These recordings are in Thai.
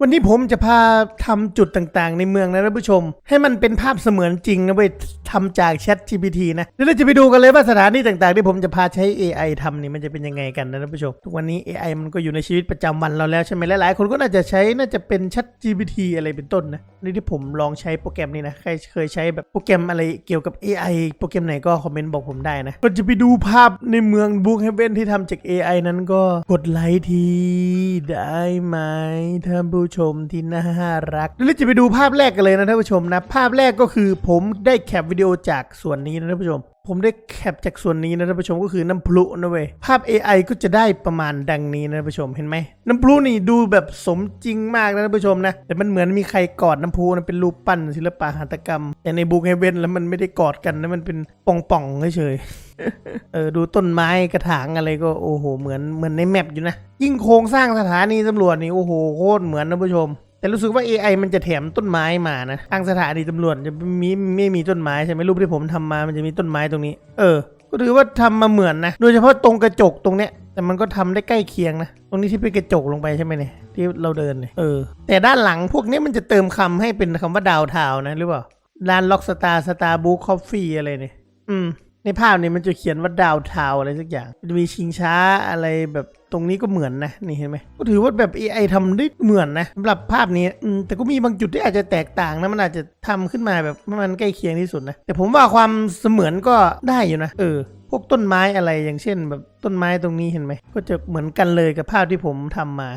วันนี้ผมจะพาทำจุดต่างๆ ในเมืองนะท่านผู้ชม ให้มันเป็นภาพเสมือนจริงนะเว้ยทำจาก Chat GPT นะเดี๋ยวเราจะไปดูกันเลยว่าสถานที่ต่างๆ ที่ผมจะพาใช้ AI ทำนี่มันจะเป็นยังไงกันนะท่านผู้ชม ทุกวันนี้ AI มันก็อยู่ในชีวิตประจำวันเราแล้วใช่ไหมหลายๆคนก็น่าจะใช้น่าจะเป็น Chat GPT อะไรเป็นต้นนะนี่ที่ผมลองใช้โปรแกรมนี้นะใครเคยใช้แบบโปรแกรมอะไรเกี่ยวกับ AI โปรแกรมไหนก็คอมเมนต์บอกผมได้นะก็จะไปดูภาพในเมืองบุกเฮเวนที่ทำจาก AI นั้นก็กดไลค์ทีได้ไหมท่านผู้้ชมที่น่ารักเดี๋ยวเราจะไปดูภาพแรกกันเลยนะท่านผู้ชมนะ ภาพแรกก็คือผมได้แคปวิดีโอจากส่วนนี้นะท่านผู้ชม ผมได้แคปจากส่วนนี้นะท่านผู้ชมก็คือน้ำพลุนะเว้ยภาพ AI ก็จะได้ประมาณดังนี้นะท่านผู้ชมเห็นไหมน้ำพลุนี่ดูแบบสมจริงมากนะท่านผู้ชมนะแต่มันเหมือนมีใครกอดน้ำพลุนะเป็นรูปปั้นศิลปะหัตถกรรม แต่ในบุกเฮเวนแล้วมันไม่ได้กอดกันนะมันเป็นป่องๆเฉยๆเออดูต้นไม้กระถางอะไรก็โอ้โหเหมือนเหมือนในแมปอยู่นะยิ่งโครงสร้างสถานีตำรวจนี่โอ้โหโคตรเหมือนนะผู้ชม แต่รู้สึกว่า AI มันจะแถมต้นไม้มานะทางสถานีตำรวจจะมีไม่มีต้นไม้ใช่ไหมรูปที่ผมทำมามันจะมีต้นไม้ตรงนี้ เออ ก็ถือว่าทำมาเหมือนนะ โดยเฉพาะตรงกระจกตรงเนี้ย แต่มันก็ทำได้ใกล้เคียงนะ ตรงนี้ที่เป็นกระจกลงไปใช่ไหมเนี่ย ที่เราเดินเนี่ย เออ แต่ด้านหลังพวกนี้มันจะเติมคำให้เป็นคำว่าดาวทาวนะหรือเปล่า ร้านล็อกสตาร์สตาร์บุ๊คคอฟฟี่อะไรเนี่ย อืม ในภาพนี้มันจะเขียนว่าดาวทาวอะไรสักอย่าง จะมีชิงช้าอะไรแบบ ตรงนี้ก็เหมือนนะนี่เห็นไหมก็ถือว่าแบบ AI ทำได้เหมือนนะสำหรับภาพนี้แต่ก็มีบางจุดที่อาจจะแตกต่างนะมันอาจจะทำขึ้นมาแบบมันใกล้เคียงที่สุดนะแต่ผมว่าความเสมือนก็ได้อยู่นะเออพวกต้นไม้อะไรอย่างเช่น แบบต้นไม้ตรงนี้เห็นไหมก็จะเหมือนกันเลยกับภาพที่ผมทำมา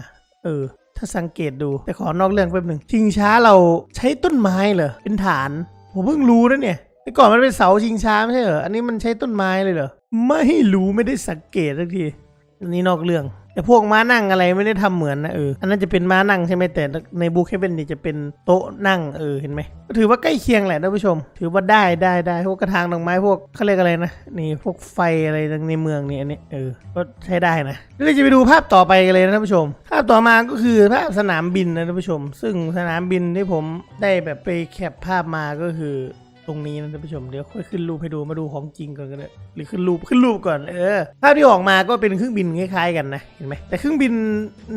เออ ถ้าสังเกตดูแต่ขอนอกเรื่องแป๊บหนึ่งชิงช้าเราใช้ต้นไม้เหรอเป็นฐาน ผมเพิ่งรู้นะเนี่ยแต่ก่อนมันเป็นเสาชิงช้าไม่ใช่เหรออันนี้มันใช้ต้นไม้เลยเหรอไม่รู้ไม่ได้สังเกตสักที อันนี้นอกเรื่องแต่พวกม้านั่งอะไรไม่ได้ทำเหมือนนะเอออันนั้นจะเป็นม้านั่งใช่ไหมแต่ในบุ๊กเฮเวนนี่จะเป็นโต๊ะนั่งเออเห็นไหมก็ถือว่าใกล้เคียงแหละท่านผู้ชม ถือว่าได้ได้ได้พวกกระถางดอกไม้พวกเขาเรียกอะไรนะนี่พวกไฟอะไรในเมืองนี่อันนี้เออก็ใช้ได้นะเดี๋ยวเราจะไปดูภาพต่อไปกันเลยนะท่านผู้ชม ภาพต่อมาก็คือภาพสนามบินนะท่านผู้ชม ซึ่งสนามบินที่ผมได้แบบไปแคปภาพมาก็คือ ตรงนี้นะท่านผู้ชมเดี๋ยวค่อยขึ้นรูปให้ดูมาดูของจริงก่อนก็ได้หรือขึ้นรูปขึ้นรูปก่อนเออภาพที่ออกมาก็เป็นเครื่องบินคล้ายๆกันนะเห็นไหมแต่เครื่องบิน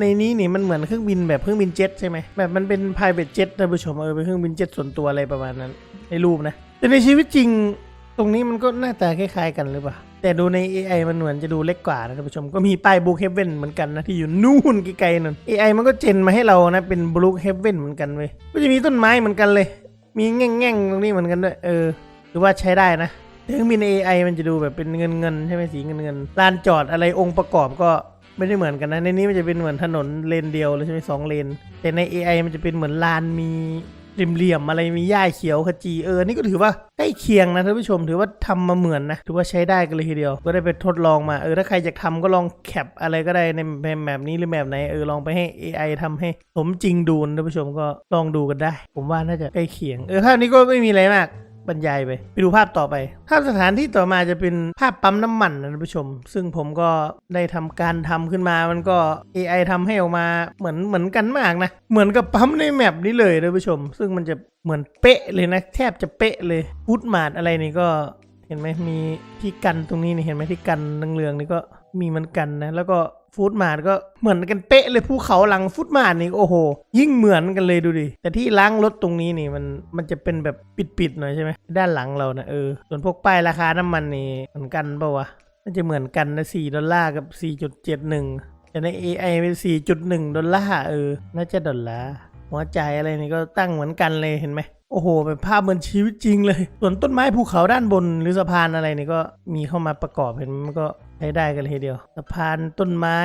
ในนี้นี่มันเหมือนเครื่องบินแบบเครื่องบินเจ็ตใช่ไหมแบบมันเป็น private jet ท่านผู้ชมเออเป็นเครื่องบินเจ็ตส่วนตัวอะไรประมาณนั้นในรูปนะแต่ในชีวิตจริงตรงนี้มันก็หน้าตาคล้ายๆกันหรือเปล่า แต่ดูใน AI มันเหมือนจะดูเล็กกว่านะท่านผู้ชมก็มีป้าย Blue Heaven เหมือนกันนะ ที่อยู่นู่นไกลๆนั่น AI มันก็เจนมาให้เรานะ เป็น Blue Heaven เหมือนกันเว้ยก็จะมีต้นไม้เหมือนกันเลย มีแง่งๆตรงนี้เหมือนกันด้วย เออหรือว่าใช้ได้นะเครื่องบิน AI มันจะดูแบบเป็นเงินเงินใช่ไหมสีเงินเงินลานจอดอะไรองค์ประกอบก็ไม่ได้เหมือนกันนะ ในนี้มันจะเป็นเหมือนถนนเลนเดียวเลยใช่ไหมสองเลน แต่ใน AI มันจะเป็นเหมือนลานมี เหลี่ยมๆอะไรมีหญ้าเขียวขจีเออนี่ก็ถือว่าใกล้เคียงนะท่านผู้ชมถือว่าทำมาเหมือนนะถือว่าใช้ได้กันเลยทีเดียว ก็ได้ไปทดลองมาเออถ้าใครอยากทำก็ลองแคปอะไรก็ได้ในแบบนี้หรือแบบไหนเออลองไปให้ AI ทำให้สมจริงดูนะท่านผู้ชมก็ลองดูกันได้ ผมว่าน่าจะใกล้เคียงเออภาพนี้ก็ไม่มีอะไรมาก บรรยายไป ไปดูภาพต่อไป ภาพสถานที่ต่อมาจะเป็นภาพปั๊มน้ำมันนะท่านผู้ชม ซึ่งผมก็ได้ทำการทำขึ้นมา มันก็ AI ทำให้ออกมาเหมือนเหมือนกันมากนะ เหมือนกับปั๊มในแมปนี้เลยท่านผู้ชม ซึ่งมันจะเหมือนเป๊ะเลยนะ แทบจะเป๊ะเลยฟุตมาดอะไรนี่ก็เห็นไหมมีที่กันตรงนี้นี่เห็นไหมที่กันเรืองๆนี่ก็มีเหมือนกันนะ แล้วก็ ฟูดมาดก็เหมือนกันเป๊ะเลยภูเขาหลังฟูดมาดนี่โอ้โห ยิ่งเหมือนกันเลยดูดิ แต่ที่ล้างรถตรงนี้นี่มันมันจะเป็นแบบปิดๆหน่อยใช่ไหมด้านหลังเรานะเออส่วนพวกป้ายราคาน้ำมันนี่เหมือนกันปะวะมันจะเหมือนกันนะ4ดอลลาร์กับ 4.71แต่ใน AI เป็น4.1 ดอลลาร์เออ น่าจะดอลลาร์ หัวใจอะไรนี่ก็ตั้งเหมือนกันเลยเห็นไหมโอ้โหเป็นภาพเหมือนชีวิตจริงเลย ส่วนต้นไม้ภูเขาด้านบนหรือสะพานอะไรนี่ก็มีเข้ามาประกอบเห็นมันก็ใช้ได้กันเลยทีเดียว สะพานต้นไม้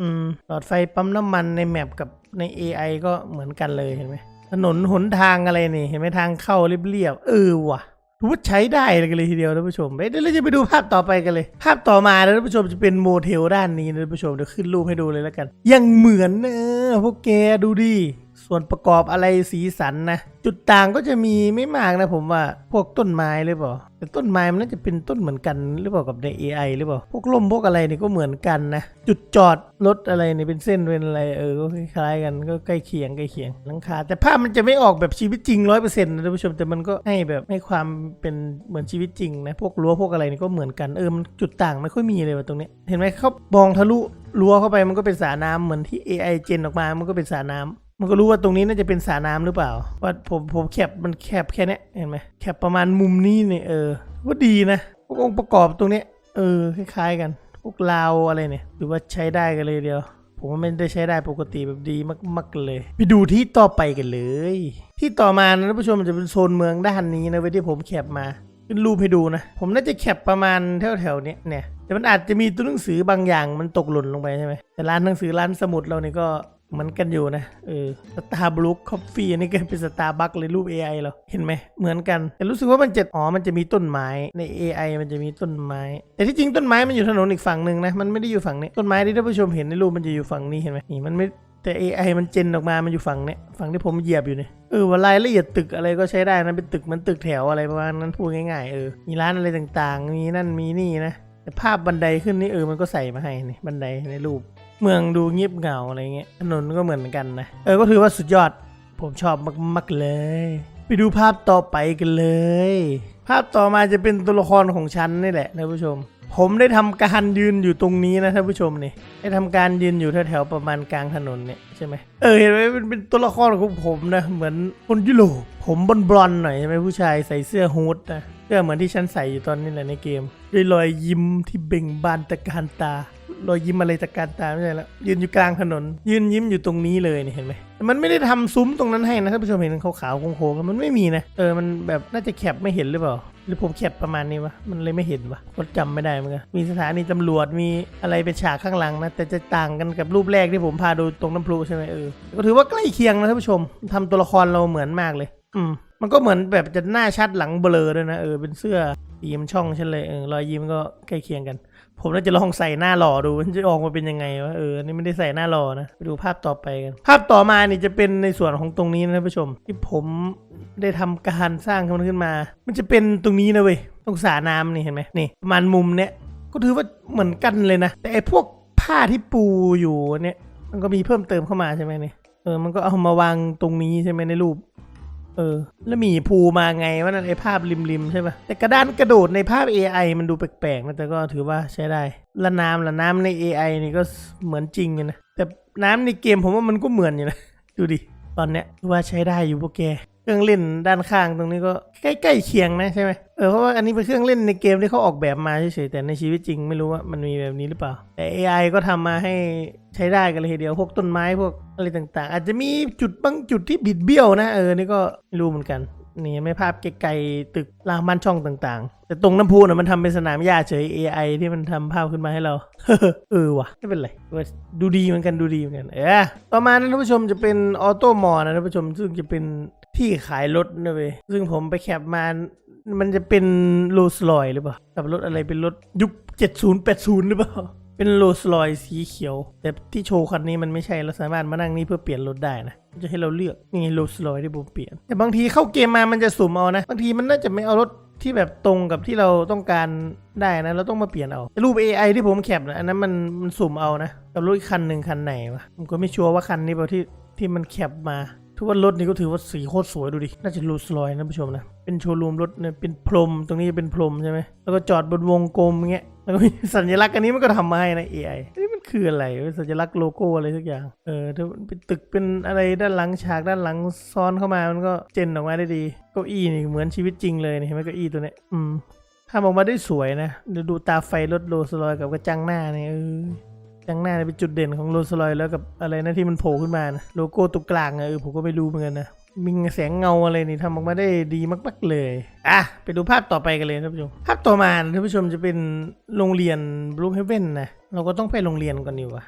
อืมหลอดไฟปั๊มน้ำมันในแมปกับใน AI ก็เหมือนกันเลยเห็นไหมถนนหนทางอะไรนี่ เห็นไหมทางเข้าเรียบๆเออว่ะรู้ว่าใช้ได้เลยกันเลยทีเดียวท่านผู้ชมเดี๋ยวเราจะไปดูภาพต่อไปกันเลย ภาพต่อมานะท่านผู้ชมจะเป็นโมเทลด้านนี้นะท่านผู้ชมเดี๋ยวขึ้นรูปให้ดูเลยแล้วกัน ยังเหมือนเนอะพวกแกดูดิ ส่วนประกอบอะไรสีสันนะ จุดต่างก็จะมีไม่มากนะผมว่าพวกต้นไม้หรือเปล่าแต่ต้นไม้มันน่าจะเป็นต้นเหมือนกันหรือเปล่ากับใน AI หรือเปล่าพวกล่มพวกอะไรนี่ก็เหมือนกันนะ จุดจอดรถอะไรนี่เป็นเส้นเป็นอะไรเออก็คล้ายๆกันก็ใกล้เคียงใกล้เคียงหลังคาแต่ภาพมันจะไม่ออกแบบชีวิตจริงร้อยเปอร์เซ็นต์นะท่านผู้ชมแต่มันก็ให้แบบให้ความเป็นเหมือนชีวิตจริงนะพวกรั้วพวกอะไรนี่ก็เหมือนกันเออมันจุดต่างไม่ค่อยมีเลยว่ะตรงนี้ เห็นไหมเขามองทะลุรั้วเข้าไปมันก็เป็นสระน้ำเหมือนที่ AI เจนออกมา มันก็เป็นสระน้ำ มันก็รู้ว่าตรงนี้น่าจะเป็นสระน้ำหรือเปล่า ว่าผมผมแคบมันแคบแค่เนี้ยเห็นไหมแคบประมาณมุมนี้เนี่ยเออว่าดีนะองค์ประกอบตรงเนี้ยเออคล้ายๆกันพวกราวอะไรเนี่ยหรือว่าใช้ได้กันเลยเดียว ผมว่าไม่ได้ใช้ได้ปกติแบบดีมากๆเลย ไปดูที่ต่อไปกันเลย ที่ต่อมานะท่านผู้ชมมันจะเป็นโซนเมืองด้านนี้นะเว้ที่ผมแคปมาขึ้นรูปให้ดูนะ ผมน่าจะแคปประมาณแถวๆเนี้ยเนี่ยแต่มันอาจจะมีตัวหนังสือบางอย่างมันตกหล่นลงไปใช่ไหมแต่ร้านหนังสือร้านสมุดเรานี่ก็ เหมือนกันอยู่นะเออสตาร์บลุกคอฟฟี่อันนี้ก็เป็นสตาร์บัคเลยรูป AI เราเห็นไหมเหมือนกัน แต่รู้สึกว่ามันจะอ๋อมันจะมีต้นไม้ใน AI มันจะมีต้นไม้ แต่ที่จริงต้นไม้มันอยู่ถนนอีกฝั่งหนึ่งนะมันไม่ได้อยู่ฝั่งนี้ต้นไม้ที่ท่านผู้ชมเห็นในรูปมันจะอยู่ฝั่งนี้เห็นไหมนี่มันไม่แต่ AI มันเจนออกมา มันอยู่ฝั่งเนี้ย ฝั่งที่ผมเหยียบอยู่เนี่ย เออว่ารายละเอียดตึกอะไรก็ใช้ได้นะ เป็นตึกเหมันตึกแถวอะไรประมาณนั้นพูดง่ายๆ เออ มีร้านอะไรต่างๆ มีนั่นมีนี่นะ ภาพบันไดขึ้นนี่เออมันก็ใส่มาให้นี่บันไดในรูป เมืองดูเงียบเหงาอะไรเงี้ยถนนก็เหมือนกันนะ เออก็ถือว่าสุดยอด ผมชอบมากๆเลย ไปดูภาพต่อไปกันเลย ภาพต่อมาจะเป็นตัวละครของฉันนี่แหละท่านผู้ชม ผมได้ทำการยืนอยู่ตรงนี้นะท่านผู้ชมนี่ได้ทำการยืนอยู่แถวๆประมาณกลางถนนเนี่ยใช่ไหมเออเห็นไหมเป็นเป็นตัวละครของผมนะเหมือนคนยุโรปผมบอลบอนๆหน่อยใช่ไหมผู้ชายใส่เสื้อฮูดนะเสื้อเหมือนที่ฉันใส่อยู่ตอนนี้แหละในเกมด้วยรอยยิ้มที่เบ่งบานตะการตารอยยิ้มอะไรตะการตาไม่ใช่แล้วยืนอยู่กลางถนน ยืนยิ้มอยู่ตรงนี้เลยนี่เห็นไหมมันไม่ได้ทำซุ้มตรงนั้นให้นะท่านผู้ชมเห็นขาวๆโค้งๆมันไม่มีนะเออมันแบบน่าจะแคปไม่เห็นหรือเปล่า หรือผมแคปประมาณนี้วะ มันเลยไม่เห็นวะก็จำไม่ได้เหมือนกัน มีสถานีตำรวจ มีอะไรเป็นฉากข้างหลังนะ แต่จะต่างกันกับรูปแรกที่ผมพาดูตรงน้ำพลุใช่ไหมเออ ก็ถือว่าใกล้เคียงนะท่านผู้ชมทำตัวละครเราเหมือนมากเลย อืม มันก็เหมือนแบบจะหน้าชัดหลังเบลอด้วยนะ เออ เป็นเสื้อยิ้มช่องฉันเลย เออ รอยยิ้มก็ใกล้เคียงกัน ผมน่าจะลองใส่หน้าหล่อดูมันจะออกมาเป็นยังไงวะเออนี่ไม่ได้ใส่หน้าหล่อนะไปดูภาพต่อไปกัน ภาพต่อมาเนี่ยจะเป็นในส่วนของตรงนี้นะท่านผู้ชม ที่ผมได้ทำการสร้างมันขึ้นมา มันจะเป็นตรงนี้นะเว้ยตรงสระน้ำนี่เห็นไหมนี่ประมาณมุมเนี้ยก็ถือว่าเหมือนกันเลยนะ แต่ไอ้พวกผ้าที่ปูอยู่เนี่ย มันก็มีเพิ่มเติมเข้ามาใช่ไหมเนี่ยเออมันก็เอามาวางตรงนี้ใช่ไหมในรูป เออ แล้วหมีภูมาไงว่านั่นไอภาพริมๆใช่ปะแต่กระดานกระโดดในภาพ AI มันดูแปลกๆนะแต่ก็ถือว่าใช้ได้ ละน้ำละน้ำใน AI นี่ก็เหมือนจริงอยู่นะ แต่น้ำในเกมผมว่ามันก็เหมือนอยู่นะ ดูดิ ตอนเนี้ยว่าใช้ได้อยู่พวกแก เครื่องเล่นด้านข้างตรงนี้ก็ใกล้ๆเคียงนะใช่ไหมเออเพราะว่าอันนี้เป็นเครื่องเล่นในเกมที่เขาออกแบบมาเฉยๆแต่ในชีวิตจริงไม่รู้ว่ามันมีแบบนี้หรือเปล่า แต่ AI ก็ทำมาให้ใช้ได้กันเลยทีเดียวพวกต้นไม้พวกอะไรต่างๆ อาจจะมีจุดบางจุดที่บิดเบี้ยวนะเออนี่ก็ไม่รู้เหมือนกันนี่ไม่ภาพไกลๆตึกรางบ้านช่องต่างๆ แต่ตรงน้ำพุน่ะมันทำเป็นสนามหญ้าเฉย AI ที่มันทำภาพขึ้นมาให้เรา เออวะไม่เป็นไรดูดีเหมือนกันดูดีเหมือนกันเออต่อมานะท่านผู้ชมจะเป็นออโต้มอนะท่านผู้ชมซึ่งจะเป็น ที่ขายรถนะเว้ยซึ่งผมไปแคปมา มันจะเป็นโรลส์รอยหรือเปล่า กับรถอะไรเป็นรถยุค70 80 หรือเปล่า เป็นโรลส์รอยสีเขียว แต่ที่โชว์คันนี้มันไม่ใช่เราสามารถมานั่งนี่เพื่อเปลี่ยนรถได้นะจะให้เราเลือกนี่โรลส์รอยที่ผมเปลี่ยน แต่บางทีเข้าเกมมามันจะสุ่มเอานะ บางทีมันน่าจะไม่เอารถที่แบบตรงกับที่เราต้องการได้นะ เราต้องมาเปลี่ยนเอารูป AI ที่ผมแคปนะอันนั้นมันมันสุ่มเอานะ กับรถคันหนึ่งคันไหนวะผมก็ไม่ชัวร์ว่าคันนี้เปล่าที่ที่มันแคปมา ทุกวันรถนี่ก็ถือว่าสีโคตรสวยดูดิ น่าจะรูสลอยนะผู้ชมนะ เป็นโชว์รูมรถเนี่ยเป็นพรมตรงนี้เป็นพรมใช่ไหม แล้วก็จอดบนวงกลมเงี้ย แล้วก็มีสัญลักษณ์อันนี้มันก็ทำมาให้นะ AI นี่มันคืออะไร สัญลักษณ์โลโก้อะไรสักอย่าง เออถ้าเป็นตึกเป็นอะไรด้านหลังฉากด้านหลังซ้อนเข้ามา มันก็เจนออกมาได้ดี เก้าอี้นี่เหมือนชีวิตจริงเลยนี่เห็นไหมเก้าอี้ตัวเนี้ย อืมทำออกมาได้สวยนะ ดูตาไฟรถโรลส์รอยกับกระจังหน้าเนี่ยเออ จังหน้าเป็นจุดเด่นของโรลส์รอยแล้วกับอะไรนะที่มันโผล่ขึ้นมานะโลโก้ตรงกลางอะเออผมก็ไม่รู้เหมือนกันนะมีแสงเงาอะไรนี่ทำออกมาได้ดีมาก ๆ เลย อะ ไปดูภาพต่อไปกันเลยท่านผู้ชม ภาพต่อมาท่านผู้ชมจะเป็นโรงเรียนบลูเฮเว่นนะ เราก็ต้องไปโรงเรียนก่อนดีกว่า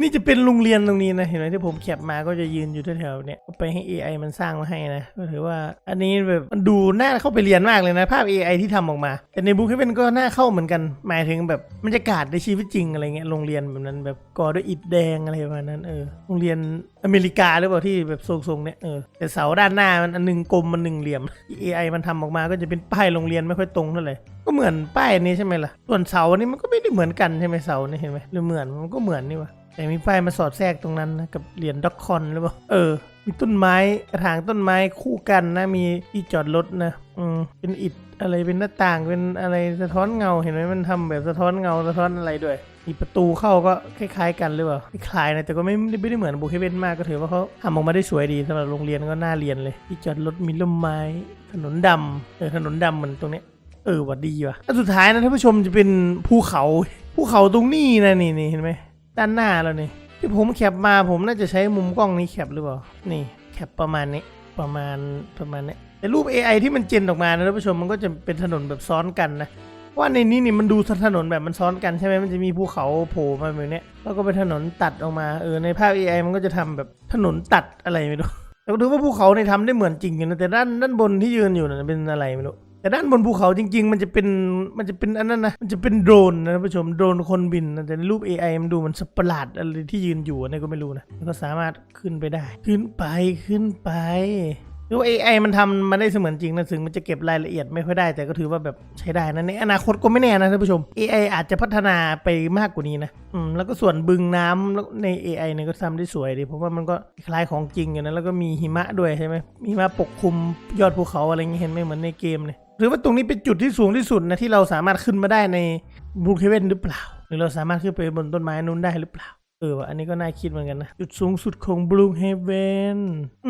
นี่จะเป็นโรงเรียนตรงนี้นะ เห็นไหมที่ผมแคปมาก็จะยืนอยู่แถวๆเนี่ยไปให้ AI มันสร้างมาให้นะก็ถือว่าอันนี้แบบมันดูน่าเข้าไปเรียนมากเลยนะ ภาพ AI ที่ทำออกมา แต่ในบุ๊กเฮเว่นก็น่าเข้าเหมือนกัน หมายถึงแบบบรรยากาศในชีวิตจริงอะไรเงี้ยโรงเรียนแบบนั้นแบบก่อด้วยอิฐแดงอะไรประมาณนั้นเออโรงเรียนอเมริกาหรือเปล่าที่แบบทรงๆเนี่ยเออแต่เสาด้านหน้ามันอันหนึงกลมมันหนึ่งเหลี่ยม AI มันทำออกมาก็จะเป็นป้ายโรงเรียนไม่ค่อยตรงเท่าไหร่ก็เหมือนป้ายนี้ใช่ไหมล่ะส่วนเสาอันนี้มันก็ไม่ได้เหมือนกันใช่ไหมเสานี่เห็นไหมหรือเหมือนมันก็เหมือนนี่วะ แต่มีป้ายมาสอดแทรกตรงนั้นนะกับเหรียญด็อกคอนหรือเปล่าเออ มีต้นไม้กระถางต้นไม้คู่กันนะ มีที่จอดรถนะอืมเป็นอิฐอะไรเป็นหน้าต่างเป็นอะไรสะท้อนเงาเห็นไหมมันทำแบบสะท้อนเงาสะท้อนอะไรด้วยมีประตูเข้าก็คล้ายๆกันหรือเปล่าคล้ายนะแต่ก็ไม่ไม่ได้เหมือนบูเคเวนมากก็ถือว่าเขาทำออกมาได้สวยดีสำหรับโรงเรียนก็น่าเรียนเลยที่จอดรถมีร่มไม้ถนนดำเออถนนดำเหมือนตรงเนี้ยเออวัดดีว่ะอันสุดท้ายนะท่านผู้ชมจะเป็นภูเขาภูเขาตรงนี้นะนี่นี่เห็นไหม ด้านหน้าเรานี่ที่ผมแคปมาผมน่าจะใช้มุมกล้องนี้แคปหรือเปล่า นี่แคปประมาณนี้ประมาณประมาณนี้แต่รูป AI ที่มันเจนออกมานะท่านผู้ชมมันก็จะเป็นถนนแบบซ้อนกันนะว่าในนี้นี่มันดูถนนแบบมันซ้อนกันใช่ไหมมันจะมีภูเขาโผล่มาแบบเนี้ยแล้วก็เป็นถนนตัดออกมาเออในภาพ AI มันก็จะทำแบบถนนตัดอะไรไม่รู้แต่ก็ถือว่าภูเขาในยทำได้เหมือนจริงอยู่นะแต่ด้านด้านบนที่ยืนอยู่น่ะเป็นอะไรไม่รู้ แต่ด้านบนภูเขาจริง ๆ มันจะเป็นมันจะเป็นอันนั้นนะมันจะเป็นโดรนนะท่านผู้ชมโดรนคนบินนะแต่ในรูป AI มันดูมันสัตว์ประหลาดอะไรที่ยืนอยู่อันนี้ก็ไม่รู้นะแล้วก็สามารถขึ้นไปได้ ขึ้นไปขึ้นไปหรือว่า AI มันทำมันได้เสมือนจริงนะถึงมันจะเก็บรายละเอียดไม่ค่อยได้ แต่ก็ถือว่าแบบใช้ได้นะในอนาคตก็ไม่แน่นะท่านผู้ชม AI อาจจะพัฒนาไปมากกว่านี้นะอืมแล้วก็ส่วนบึงน้ำแล้วใน AI เนี่ยก็ทำได้สวยดีผมว่ามันก็คล้ายของจริงอยู่นะแล้วก็มีหิมะด้วยใช่ไหมมีหิมะปกคลุมยอดภูเขาอะไรอย่างเงี้ยเห็นไหมเหมือนในเกมเลย หรือว่าตรงนี้เป็นจุดที่สูงที่สุดนะที่เราสามารถขึ้นมาได้ในบูเคเวนหรือเปล่า หรือเราสามารถขึ้นไปบนต้นไม้นู้นได้หรือเปล่าเออว่ะอันนี้ก็น่าคิดเหมือนกันนะ จุดสูงสุดของบลูเฮเวน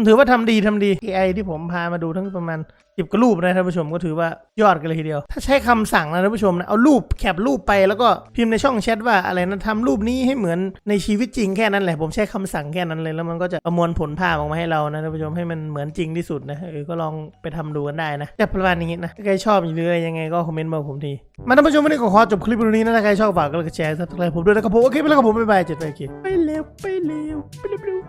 ถือว่าทำดีทำดี AI ที่ผมพามาดูทั้งประมาณสิบกว่ารูปนะท่านผู้ชมก็ถือว่ายอดกันเลยทีเดียว ถ้าใช้คำสั่งนะท่านผู้ชมนะเอารูปแคปรูปไปแล้วก็พิมพ์ในช่องแชทว่าอะไรนะทำรูปนี้ให้เหมือนในชีวิตจริงแค่นั้นแหละผมใช้คำสั่งแค่นั้นเลย แล้วมันก็จะประมวลผลภาพออกมาให้เรานะท่านผู้ชมให้มันเหมือนจริงที่สุดนะเออก็ลองไปทำดูกันได้นะจะประมาณนี้นะถ้าใครชอบหรืออะไรยังไงก็คอมเมนต์มาบอกผมทีมาท่านผู้ชมวันนี้ก็ขอจบคลิปตรงนี้นะถ้าใครชอบฝากก็แชร์ซับสไครต์ผมด้วยนะครับผมโอเคไปแล้วครับผมบ๊ายบายเจ็ดไปโอเคไปเร็วไปเร็วไปเร็ว